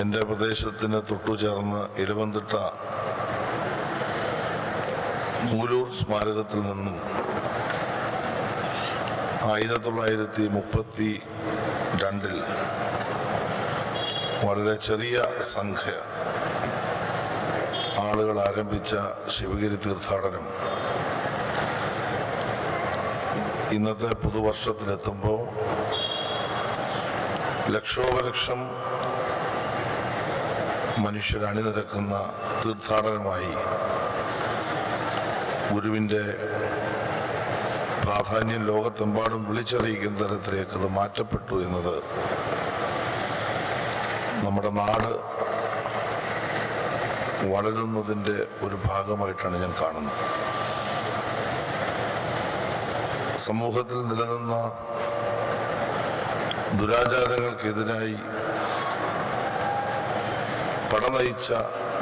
എന്റെ പ്രദേശത്തിന് തൊട്ടുചേർന്ന് ഇലവന്തിട്ട മൂലൂർ സ്മാരകത്തിൽ നിന്നും ആയിരത്തി തൊള്ളായിരത്തി മുപ്പത്തി രണ്ടിൽ വളരെ ചെറിയ സംഖ്യ ആളുകൾ ആരംഭിച്ച ശിവഗിരി തീർത്ഥാടനം ഇന്നത്തെ പുതുവർഷത്തിലെത്തുമ്പോൾ ലക്ഷോപലക്ഷം മനുഷ്യർ അണിനിരക്കുന്ന തീർത്ഥാടനമായി ഗുരുവിന്റെ പ്രാധാന്യം ലോകത്തെമ്പാടും വിളിച്ചറിയിക്കുന്ന തരത്തിലേക്ക് അത് മാറ്റപ്പെട്ടു എന്നത് നമ്മുടെ നാട് വളരുന്നതിന്റെ ഒരു ഭാഗമായിട്ടാണ് ഞാൻ കാണുന്നത്. സമൂഹത്തിൽ നിലനിന്ന ദുരാചാരങ്ങൾക്കെതിരായി പടനയിച്ച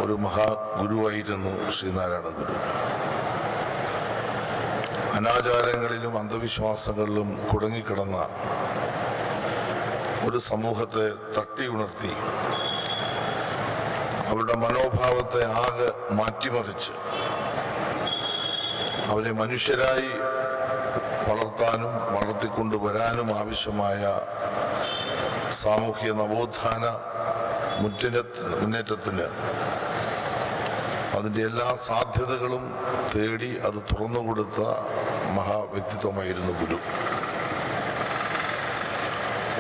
ഒരു മഹാഗുരുവായിരുന്നു ശ്രീനാരായണ ഗുരു അനാചാരങ്ങളിലും അന്ധവിശ്വാസങ്ങളിലും കുടുങ്ങിക്കിടന്ന ഒരു സമൂഹത്തെ തട്ടി ഉണർത്തി അവരുടെ മനോഭാവത്തെ ആകെ മാറ്റിമറിച്ച് അവരെ മനുഷ്യരായി വളർത്താനും വളർത്തിക്കൊണ്ടുവരാനും ആവശ്യമായ സാമൂഹ്യ നവോത്ഥാന മുറ്റിനത്ത് മുന്നേറ്റത്തിന് അതിന്റെ എല്ലാ സാധ്യതകളും തേടി അത് തുറന്നുകൊടുത്ത മഹാവ്യക്തിത്വമായിരുന്നു ഗുരു.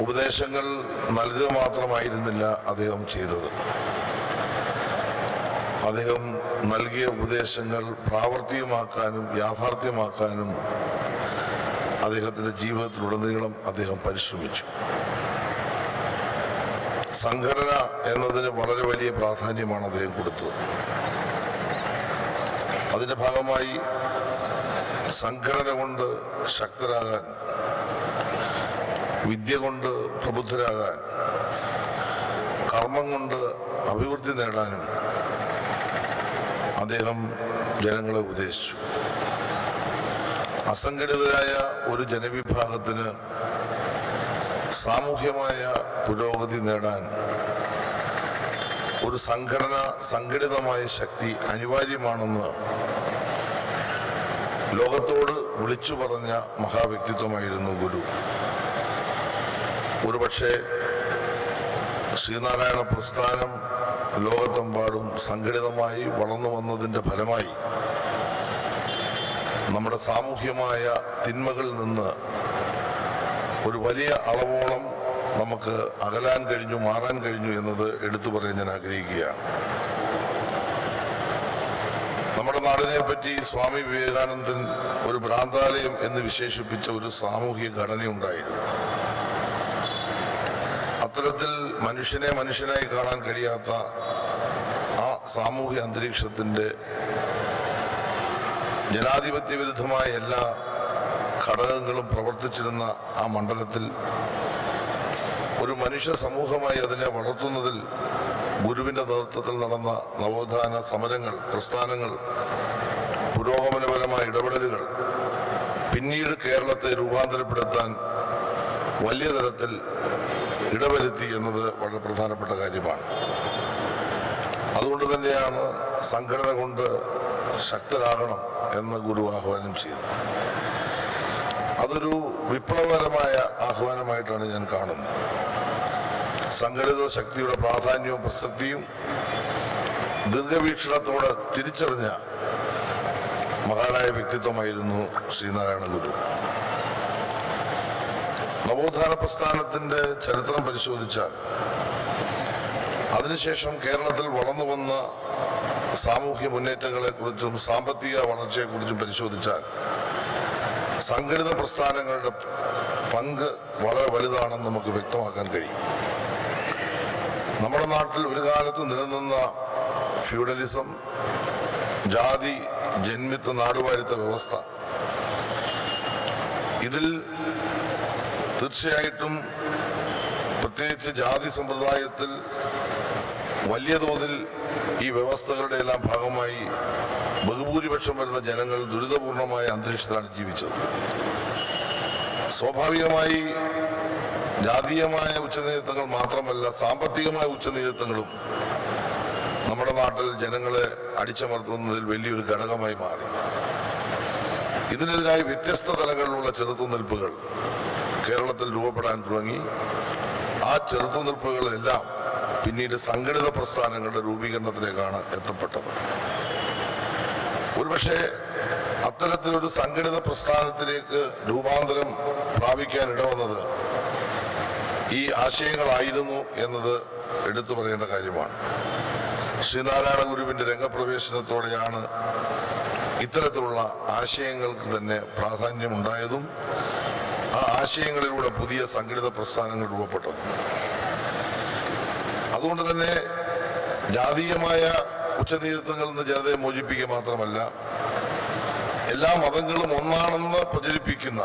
ഉപദേശങ്ങൾ നൽകുക മാത്രമായിരുന്നില്ല അദ്ദേഹം ചെയ്തത്. അദ്ദേഹം നൽകിയ ഉപദേശങ്ങൾ പ്രാവർത്തികമാക്കാനും യാഥാർത്ഥ്യമാക്കാനും അദ്ദേഹത്തിന്റെ ജീവിതത്തിലുടനീളം അദ്ദേഹം പരിശ്രമിച്ചു. സംഘടന എന്നതിന് വളരെ വലിയ പ്രാധാന്യമാണ് അദ്ദേഹം കൊടുത്തത്. അതിന്റെ ഭാഗമായി സംഘടന കൊണ്ട് ശക്തരാകാൻ വിദ്യ കൊണ്ട് പ്രബുദ്ധരാകാൻ കർമ്മം കൊണ്ട് അഭിവൃദ്ധി നേടാനും അദ്ദേഹം ജനങ്ങളെ ഉപദേശിച്ചു. അസംഘടിതരായ ഒരു ജനവിഭാഗത്തിന് സാമൂഹ്യമായ പുരോഗതി നേടാൻ ഒരു സംഘടന സംഘടിതമായ ശക്തി അനിവാര്യമാണെന്ന് ലോകത്തോട് വിളിച്ചു പറഞ്ഞ മഹാവ്യക്തിത്വമായിരുന്നു ഗുരു. ഒരുപക്ഷെ ശ്രീനാരായണ പ്രസ്ഥാനം ലോകത്തെമ്പാടും സംഘടിതമായി വളർന്നു വന്നതിന്റെ ഫലമായി നമ്മുടെ സാമൂഹ്യമായ തിന്മകളിൽ നിന്ന് ഒരു വലിയ അളവോളം നമുക്ക് അകലാൻ കഴിഞ്ഞു മാറാൻ കഴിഞ്ഞു എന്നത് എടുത്തു പറയാൻ ഞാൻ ആഗ്രഹിക്കുകയാണ്. നമ്മുടെ നാടിനെ പറ്റി സ്വാമി വിവേകാനന്ദൻ ഒരു ഭ്രാന്താലയം എന്ന് വിശേഷിപ്പിച്ച ഒരു സാമൂഹിക ഘടനയുണ്ടായിരുന്നു അത്തരത്തിൽ മനുഷ്യനെ മനുഷ്യനായി കാണാൻ കഴിയാത്ത ആ സാമൂഹ്യ അന്തരീക്ഷത്തിന്റെ ജനാധിപത്യ വിരുദ്ധമായ എല്ലാ ഘടകങ്ങളും പ്രവർത്തിച്ചിരുന്ന ആ മണ്ഡലത്തിൽ ഒരു മനുഷ്യ സമൂഹമായി അതിനെ വളർത്തുന്നതിൽ ഗുരുവിന്റെ നേതൃത്വത്തിൽ നടന്ന നവോത്ഥാന സമരങ്ങൾ പ്രസ്ഥാനങ്ങൾ പുരോഗമനപരമായ ഇടപെടലുകൾ പിന്നീട് കേരളത്തെ രൂപാന്തരപ്പെടുത്താൻ വലിയ തരത്തിൽ ഇടവരുത്തി എന്നത് വളരെ പ്രധാനപ്പെട്ട കാര്യമാണ്. അതുകൊണ്ട് തന്നെയാണ് സംഘടന കൊണ്ട് ശക്തരാകണം എന്ന് ഗുരു ആഹ്വാനം ചെയ്തത്. അതൊരു വിപ്ലവകരമായ ആഹ്വാനമായിട്ടാണ് ഞാൻ കാണുന്നത്. സംഘടിത ശക്തിയുടെ പ്രാധാന്യവും പ്രസക്തിയും ദീർഘവീക്ഷണത്തോടെ തിരിച്ചറിഞ്ഞ മഹാനായ വ്യക്തിത്വമായിരുന്നു ശ്രീനാരായണ ഗുരു. നവോത്ഥാന പ്രസ്ഥാനത്തിന്റെ ചരിത്രം പരിശോധിച്ചാൽ അതിനുശേഷം കേരളത്തിൽ വളർന്നു വന്ന സാമൂഹ്യ മുന്നേറ്റങ്ങളെക്കുറിച്ചും സാമ്പത്തിക വളർച്ചയെക്കുറിച്ചും പരിശോധിച്ചാൽ സംഘടിത പ്രസ്ഥാനങ്ങളുടെ പങ്ക് വളരെ വലുതാണെന്ന് നമുക്ക് വ്യക്തമാക്കാൻ കഴിയും. നമ്മുടെ നാട്ടിൽ ഒരു കാലത്ത് നിലനിന്ന ഫ്യൂഡലിസം ജാതി ജന്മിത്ത നാടുവാഴിത്ത വ്യവസ്ഥ ഇതിൽ തീർച്ചയായിട്ടും പ്രത്യേകിച്ച് ജാതി സമ്പ്രദായത്തിൽ വലിയ തോതിൽ ഈ വ്യവസ്ഥകളുടെ എല്ലാം ഭാഗമായി ബഹുഭൂരിപക്ഷം വരുന്ന ജനങ്ങൾ ദുരിതപൂർണമായ അന്തരീക്ഷത്തിലാണ് ജീവിച്ചത്. സ്വാഭാവികമായി ജാതീയമായ ഉച്ചനേതൃത്വങ്ങൾ മാത്രമല്ല സാമ്പത്തികമായ ഉച്ചനേതൃത്വങ്ങളും നമ്മുടെ നാട്ടിൽ ജനങ്ങളെ അടിച്ചമർത്തുന്നതിൽ വലിയൊരു ഘടകമായി മാറി. ഇതിനെതിരായി വ്യത്യസ്ത തലങ്ങളിലുള്ള ചെറുത്തുനിൽപ്പുകൾ കേരളത്തിൽ രൂപപ്പെടാൻ തുടങ്ങി. ആ ചെറുത്തുനിൽപ്പുകളെല്ലാം പിന്നീട് സംഘടിത പ്രസ്ഥാനങ്ങളുടെ രൂപീകരണത്തിലേക്കാണ് എത്തപ്പെട്ടത്. ഒരുപക്ഷെ അത്തരത്തിലൊരു സംഘടിത പ്രസ്ഥാനത്തിലേക്ക് രൂപാന്തരം പ്രാപിക്കാൻ ഇടവന്നത് ഈ ആശയങ്ങളായിരുന്നു എന്നത് എടുത്തു പറയേണ്ട കാര്യമാണ്. ശ്രീനാരായണ ഗുരുവിന്റെ രംഗപ്രവേശനത്തോടെയാണ് ഇത്തരത്തിലുള്ള ആശയങ്ങൾക്ക് തന്നെ പ്രാധാന്യമുണ്ടായതും ആ ആശയങ്ങളിലൂടെ പുതിയ സംഘടിത പ്രസ്ഥാനങ്ങൾ രൂപപ്പെട്ടതും. അതുകൊണ്ട് തന്നെ ജാതീയമായ ഉച്ചനീചത്വങ്ങളിൽ നിന്ന് ജനതയെ മോചിപ്പിക്കുക മാത്രമല്ല എല്ലാ മതങ്ങളും ഒന്നാണെന്ന് പ്രചരിപ്പിക്കുന്ന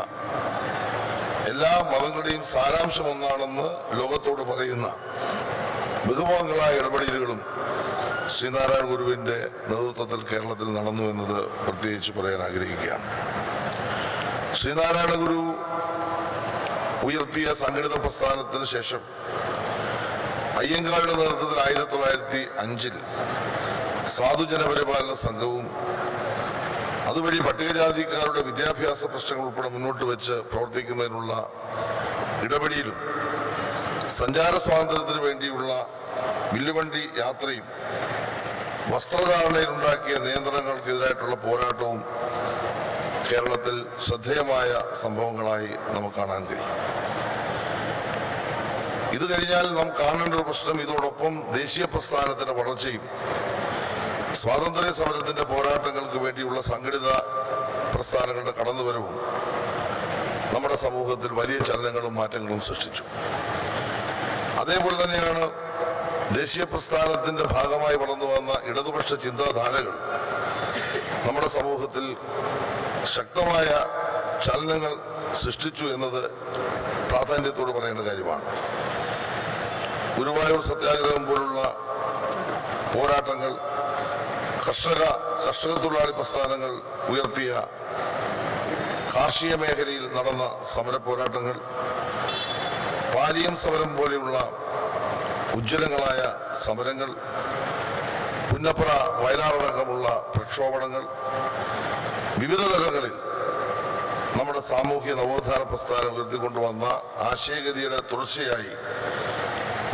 എല്ലാ മതങ്ങളുടെയും സാരാംശം ഒന്നാണെന്ന് ലോകത്തോട് പറയുന്ന ബഹുമതങ്ങളായ ഇടപെടലുകളും ശ്രീനാരായണ ഗുരുവിന്റെ നേതൃത്വത്തിൽ കേരളത്തിൽ നടന്നു എന്നത് പ്രത്യേകിച്ച് പറയാൻ ആഗ്രഹിക്കുകയാണ്. ശ്രീനാരായണ ഗുരു ഉയർത്തിയ സംഘടിത പ്രസ്ഥാനത്തിന് ശേഷം അയ്യങ്കാളുടെ നേതൃത്വത്തിൽ ആയിരത്തി തൊള്ളായിരത്തി അഞ്ചിൽ സാധുജന പരിപാലന സംഘവും അതുവഴി പട്ടികജാതിക്കാരുടെ വിദ്യാഭ്യാസ പ്രശ്നങ്ങൾ ഉൾപ്പെടെ മുന്നോട്ട് വെച്ച് പ്രവർത്തിക്കുന്നതിനുള്ള ഇടപെടിയിലും സഞ്ചാര സ്വാതന്ത്ര്യത്തിന് വേണ്ടിയുള്ള വില്ലുവണ്ടി യാത്രയും വസ്ത്രധാരണയിലുണ്ടാക്കിയ നിയന്ത്രണങ്ങൾക്കെതിരായിട്ടുള്ള പോരാട്ടവും കേരളത്തിൽ ശ്രദ്ധേയമായ സംഭവങ്ങളായി നമുക്ക് കാണാൻ കഴിയും. ഇത് കഴിഞ്ഞാൽ നാം കാണേണ്ട ഒരു പ്രശ്നം ഇതോടൊപ്പം ദേശീയ പ്രസ്ഥാനത്തിന്റെ വളർച്ചയും സ്വാതന്ത്ര്യ സമരത്തിന്റെ പോരാട്ടങ്ങൾക്ക് വേണ്ടിയുള്ള സംഘടിത പ്രസ്ഥാനങ്ങളുടെ കടന്നുവരവും നമ്മുടെ സമൂഹത്തിൽ വലിയ ചലനങ്ങളും മാറ്റങ്ങളും സൃഷ്ടിച്ചു. അതേപോലെ തന്നെയാണ് ദേശീയ പ്രസ്ഥാനത്തിന്റെ ഭാഗമായി വളർന്നു വന്ന ഇടതുപക്ഷ ചിന്താധാരകൾ നമ്മുടെ സമൂഹത്തിൽ ശക്തമായ ചലനങ്ങൾ സൃഷ്ടിച്ചു എന്നത് പ്രാധാന്യത്തോട് പറയേണ്ട കാര്യമാണ്. ഗുരുവായൂർ സത്യാഗ്രഹം പോലുള്ള പോരാട്ടങ്ങൾ കർഷക കർഷക തൊഴിലാളി പ്രസ്ഥാനങ്ങൾ ഉയർത്തിയ കാർഷിക മേഖലയിൽ നടന്ന സമര പോരാട്ടങ്ങൾ പാലിയം സമരം പോലെയുള്ള ഉജ്ജ്വലങ്ങളായ സമരങ്ങൾ പുന്നപ്പുറ വയലാറടക്കമുള്ള പ്രക്ഷോഭണങ്ങൾ വിവിധ തലങ്ങളിൽ നമ്മുടെ സാമൂഹ്യ നവോത്ഥാന പ്രസ്ഥാനം ഉയർത്തിക്കൊണ്ടുവന്ന ആശയഗതിയുടെ തുടർച്ചയായി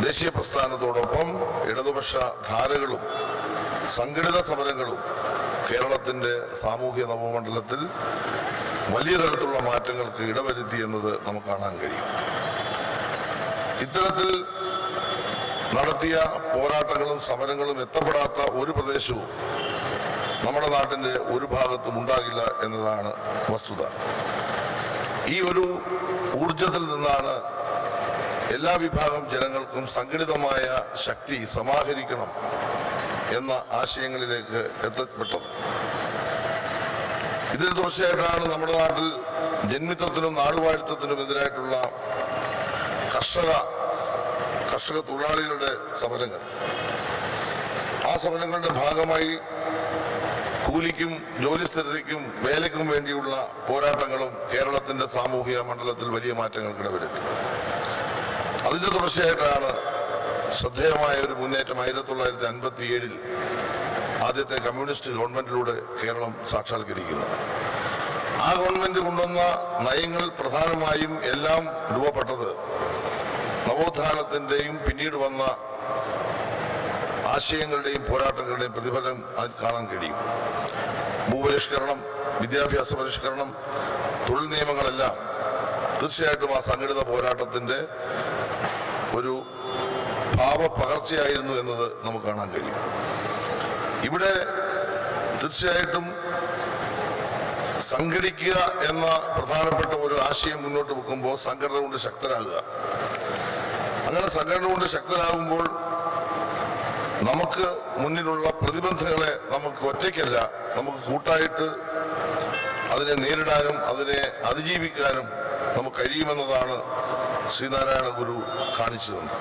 ദേശീയ പ്രസ്ഥാനത്തോടൊപ്പം ഇടതുപക്ഷ ധാരകളും സംഘടിത സമരങ്ങളും കേരളത്തിന്റെ സാമൂഹ്യ നവമണ്ഡലത്തിൽ വലിയ തരത്തിലുള്ള മാറ്റങ്ങൾക്ക് ഇടവരുത്തി എന്നത് നമുക്ക് കാണാൻ കഴിയും. ഇത്തരത്തിൽ നടത്തിയ പോരാട്ടങ്ങളും സമരങ്ങളും എത്തപ്പെടാത്ത ഒരു പ്രദേശവും നമ്മുടെ നാട്ടിന്റെ ഒരു ഭാഗത്തും ഉണ്ടാകില്ല എന്നതാണ് വസ്തുത. ഈ ഒരു ഊർജത്തിൽ നിന്നാണ് എല്ലാ വിഭാഗം ജനങ്ങൾക്കും സംഘടിതമായ ശക്തി സമാഹരിക്കണം എന്ന ആശയങ്ങളിലേക്ക് എത്തപ്പെട്ടത്. ഇതിന് തുടർച്ചയായിട്ടാണ് നമ്മുടെ നാട്ടിൽ ജന്മിത്വത്തിനും നാടുവാഴിത്തത്തിനും എതിരായിട്ടുള്ള കർഷക കർഷക തൊഴിലാളികളുടെ സമരങ്ങൾ. ആ സമരങ്ങളുടെ ഭാഗമായി കൂലിക്കും ജോലിസ്ഥിരതയ്ക്കും വേലയ്ക്കും വേണ്ടിയുള്ള പോരാട്ടങ്ങളും കേരളത്തിന്റെ സാമൂഹിക മണ്ഡലത്തിൽ വലിയ മാറ്റങ്ങൾക്കിടവരുത്തി. അതിന്റെ തുടർച്ചയായിട്ടാണ് ശ്രദ്ധേയമായ ഒരു മുന്നേറ്റം ആയിരത്തി തൊള്ളായിരത്തി അൻപത്തി ഏഴിൽ ആദ്യത്തെ കമ്മ്യൂണിസ്റ്റ് ഗവൺമെന്റിലൂടെ കേരളം സാക്ഷാത്കരിക്കുന്നു. ആ ഗവൺമെന്റ് കൊണ്ടുവന്ന നയങ്ങൾ പ്രധാനമായും എല്ലാം രൂപപ്പെട്ടത് നവോത്ഥാനത്തിന്റെയും പിന്നീട് വന്ന ആശയങ്ങളുടെയും പോരാട്ടങ്ങളുടെയും പ്രതിഫലം കാണാൻ കഴിയും. ഭൂപരിഷ്കരണം വിദ്യാഭ്യാസ പരിഷ്കരണം തൊഴിൽ നിയമങ്ങളെല്ലാം തീർച്ചയായിട്ടും ആ സംഘടിത പോരാട്ടത്തിന്റെ ഒരു ഭാവപകർച്ചയായിരുന്നു എന്നത് നമുക്ക് കാണാൻ കഴിയും. ഇവിടെ തീർച്ചയായിട്ടും സംഘടിക്കുക എന്ന പ്രധാനപ്പെട്ട ഒരു ആശയം മുന്നോട്ട് വെക്കുമ്പോൾ സംഘടന കൊണ്ട് ശക്തരാകുക. അങ്ങനെ സംഘടന കൊണ്ട് ശക്തരാകുമ്പോൾ നമുക്ക് മുന്നിലുള്ള പ്രതിബന്ധങ്ങളെ നമുക്ക് ഒറ്റയ്ക്കല്ല നമുക്ക് കൂട്ടായിട്ട് അതിനെ നേരിടാനും അതിനെ അതിജീവിക്കാനും നമുക്ക് കഴിയുമെന്നതാണ് ശ്രീനാരായണ ഗുരു കാണിച്ചു തന്നത്.